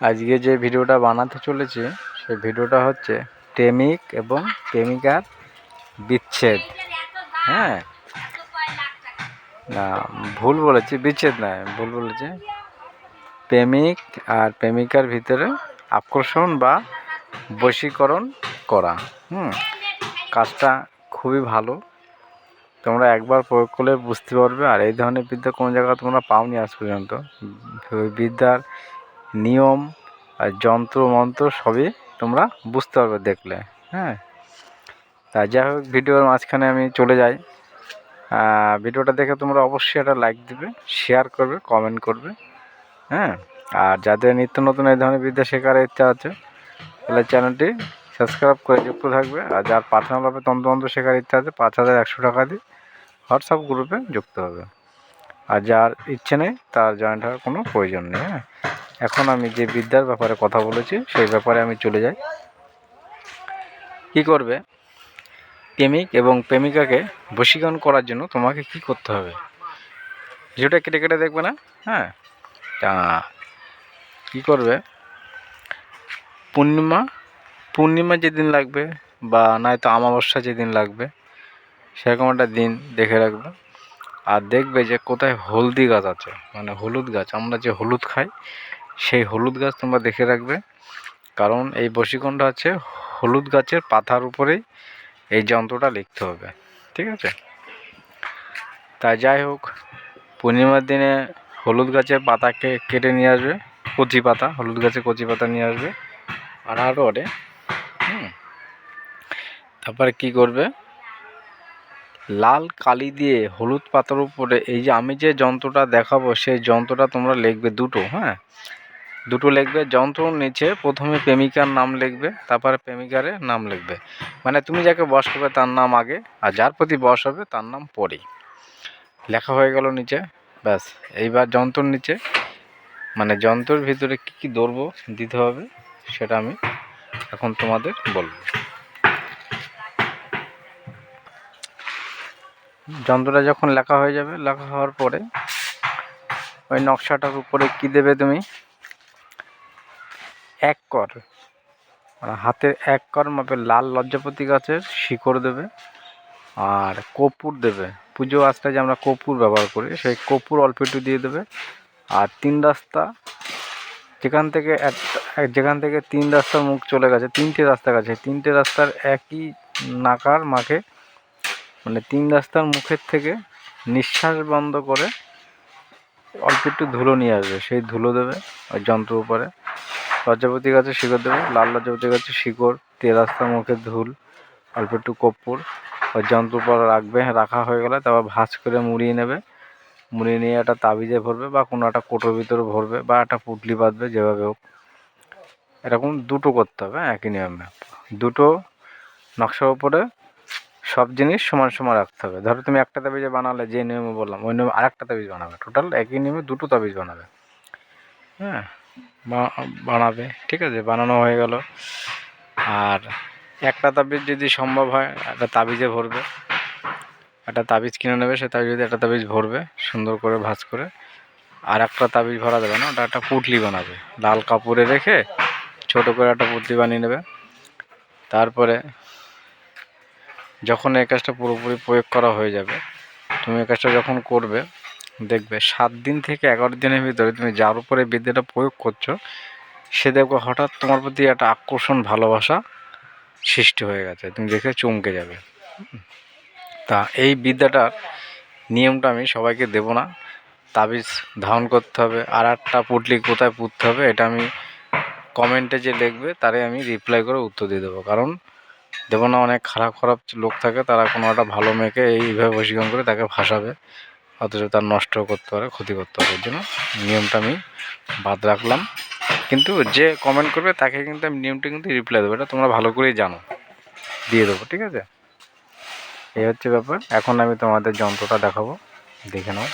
আজকে যে ভিডিওটা বানাতে চলেছি সে ভিডিওটা হচ্ছে প্রেমিক এবং প্রেমিকার বিচ্ছেদ। হ্যাঁ? না, ভুল বলেছি, বিচ্ছেদ নয় ভুল বলেছি। প্রেমিক আর প্রেমিকার ভিতরে আকর্ষণ বা বশীকরণ করা। হুম, কাজটা খুবই ভালো। তোমরা একবার প্রয়োগ করলে বুঝতে পারবে, আর এই ধরনের বিদ্যা কোনো জায়গায় তোমরা পাওনি আজ পর্যন্ত। বিদ্যার নিয়ম আর যন্ত্র মন্ত্র সবই তোমরা বুঝতে পারবে দেখলে হ্যাঁ? তা যাই হোক, ভিডিওর মাঝখানে আমি চলে যাই। ভিডিওটা দেখে তোমরা অবশ্যই একটা লাইক দিবে শেয়ার করবে কমেন্ট করবে হ্যাঁ? আর যাদের নিত্য নতুন এই ধরনের বিদ্যা শেখার ইচ্ছা আছে, তাহলে চ্যানেলটি সাবস্ক্রাইব করে যুক্ত থাকবে। আর যার পার্সোনালভাবে তন্ত্রমন্ত্র শেখার ইচ্ছা আছে, পাঁচ হাজার একশো টাকা দিয়ে হোয়াটসঅ্যাপ গ্রুপে যুক্ত হবে। আর যার ইচ্ছে নেই, তার জয়েন্ট হওয়ার কোনো প্রয়োজন নেই হ্যাঁ? এখন আমি যে বিদ্যার ব্যাপারে কথা বলেছি, সেই ব্যাপারে আমি চলে যাই। কি করবে? প্রেমিক এবং প্রেমিকাকে বশীকরণ করার জন্য তোমাকে কি করতে হবে? ভিডিওটা কেটে কেটে দেখবে না? হ্যাঁ? তা কী করবে? পূর্ণিমা পূর্ণিমা যেদিন লাগবে বা নয়তো আমাবস্যা যেদিন লাগবে, সেরকম একটা দিন দেখে রাখবে। আর দেখবে যে কোথায় হলদি গাছ আছে মানে হলুদ গাছ, আমরা যে হলুদ খাই সেই হলুদ গাছ তোমরা দেখে রাখবে। কারণ এই বশীকরণটা আছে হলুদ গাছের পাতার উপরেই এই যন্ত্রটা লিখতে হবে, ঠিক আছে? তাই যাই হোক, পূর্ণিমার দিনে হলুদ গাছের পাতাকে কেটে নিয়ে আসবে, কচি পাতা, হলুদ গাছের কচি পাতা নিয়ে আসবে, আর ওরে হুম? তারপরে কী করবে? লাল কালি দিয়ে হলুদ পাতার উপরে এই যে আমি যে যন্ত্রটা দেখাবো, সেই যন্ত্রটা তোমরা লিখবে দুটো হ্যাঁ? দুটো লিখবে যন্ত্র নিচে প্রথমে প্রেমিকার নাম লিখবে, তারপরে প্রেমিকারে নাম লিখবে। মানে তুমি যাকে বস করবে তার নাম আগে, আর যার প্রতি বস হবে তার নাম পরে লেখা হয়ে গেল নিচে, ব্যাস। এইবার যন্ত্রর নিচে মানে যন্ত্রের ভিতরে কী কী দ্রব্য দিতে হবে সেটা আমি এখন তোমাদের বলব। যন্ত্রটা যখন লেখা হয়ে যাবে, লেখা হওয়ার পরে ওই নকশাটার উপরে কী দেবে তুমি? এক কর। মানে হাতের এক কর মাপে লাল লজ্জাপতি গাছের শিকড় দেবে আর কর্পূর দেবে। পুজো আসতে যে আমরা কর্পূর ব্যবহার করি, সেই কর্পূর অল্প একটু দিয়ে দেবে। আর তিন রাস্তা, যেখান থেকে এক, যেখান থেকে তিন রাস্তার মুখ চলে গেছে, তিনটে রাস্তা গেছে তিনটে রাস্তার একই নাকার মাখে মানে তিন রাস্তার মুখের থেকে নিঃশ্বাস বন্ধ করে অল্প একটু ধুলো নিয়ে আসবে। সেই ধুলো দেবে ওই যন্ত্র উপরে। লজ্জাপতি গাছে শিকড় দেবে। লাল লজ্জাপতি গাছে শিকড় তে রাস্তার মুখে ধুল অল্প একটু কর্পূর। ওই যন্ত্র উপর রাখবে রাখা হয়ে গেলে তারপর ভাঁজ করে মুড়িয়ে নেবে। মুড়িয়ে নিয়ে একটা তাবিজে ভরবে বা কোনো একটা কোটোর ভিতরে ভরবে বা একটা পুটলি বাঁধবে যেভাবে হোক। এরকম দুটো করতে হবে হ্যাঁ, একই নিয়মে। দুটো নকশার উপরে সব জিনিস সমান সমান রাখতে হবে। ধরো তুমি একটা তাবিজে বানালে যে নিয়মে বললাম ওই নিয়মে আরেকটা তাবিজ বানাবে। টোটাল একই নিয়মে দুটো তাবিজ বানাবে। হ্যাঁ? বানাবে। ঠিক আছে, বানানো হয়ে গেল। আর একটা তাবিজ যদি সম্ভব হয়, একটা তাবিজে ভরবে। একটা তাবিজ কিনে নেবে, সে তাবিজ যদি একটা তাবিজ ভরবে, সুন্দর করে ভাজ করে। আর একটা তাবিজ ভরা দেবে না, ওটা একটা পুটলি বানাবে। লাল কাপড়ে রেখে ছোট করে একটা পুটলি বানিয়ে নেবে। তারপরে যখন এই কাজটা পুরোপুরি প্রয়োগ করা হয়ে যাবে, তুমি এই কাজটা যখন করবে দেখবে সাত দিন থেকে এগারো দিনের ভিতরে তুমি যার উপরে বিদ্যাটা প্রয়োগ করছ, সে দেখবে হঠাৎ তোমার প্রতি একটা আকর্ষণ, ভালোবাসা সৃষ্টি হয়ে গেছে। তুমি দেখে চমকে যাবে। তা এই বিদ্যাটার নিয়মটা আমি সবাইকে দেব না। তাবিজ ধারণ করতে হবে আর একটা পুটলি কোথায় পুঁততে হবে এটা আমি কমেন্টে যে লিখবে তারে আমি রিপ্লাই করে উত্তর দিয়ে দেবো। কারণ দেবো না, অনেক খারাপ খারাপ লোক থাকে, তারা কোনো একটা ভালো মেয়েকে এইভাবে বশীকরণ করে তাকে ভাসাবে অথচ তার নষ্ট করতে পারে, ক্ষতি করতে পারে জন্য নিয়মটা আমি বাদ রাখলাম। কিন্তু যে কমেন্ট করবে তাকে কিন্তু আমি নিয়মটা কিন্তু রিপ্লাই দেবো। এটা তোমরা ভালো করেই জানো। দিয়ে দেবো, ঠিক আছে? এই হচ্ছে ব্যাপার। এখন আমি তোমাদের যন্ত্রটা দেখাবো। দেখে নাও।